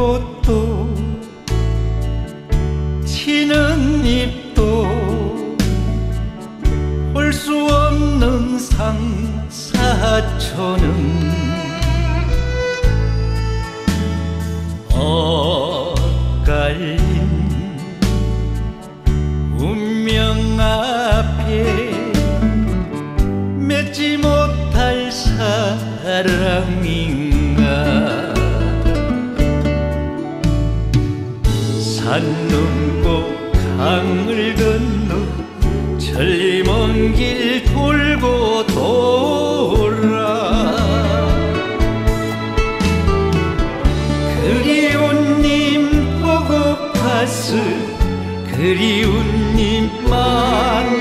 꽃도 지는 잎도 볼 수 없는 상사초는 엇갈린 운명 앞에 맺지 못할 사랑인 넘고 강을 건너 천리 먼 길 돌고 돌아. 그리운 님 보고파스 그리운 님만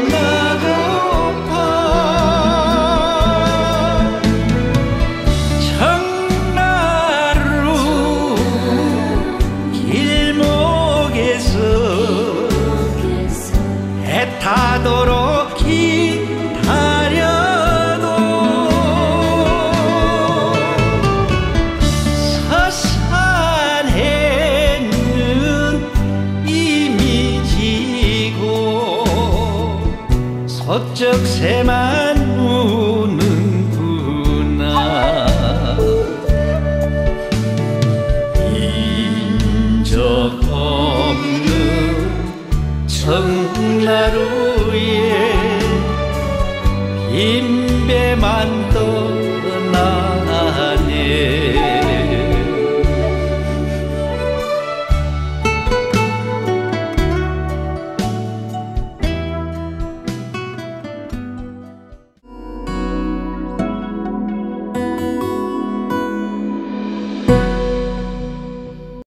서쪽 새만 우는구나. 인적 없는 청나루에 흰배만 떠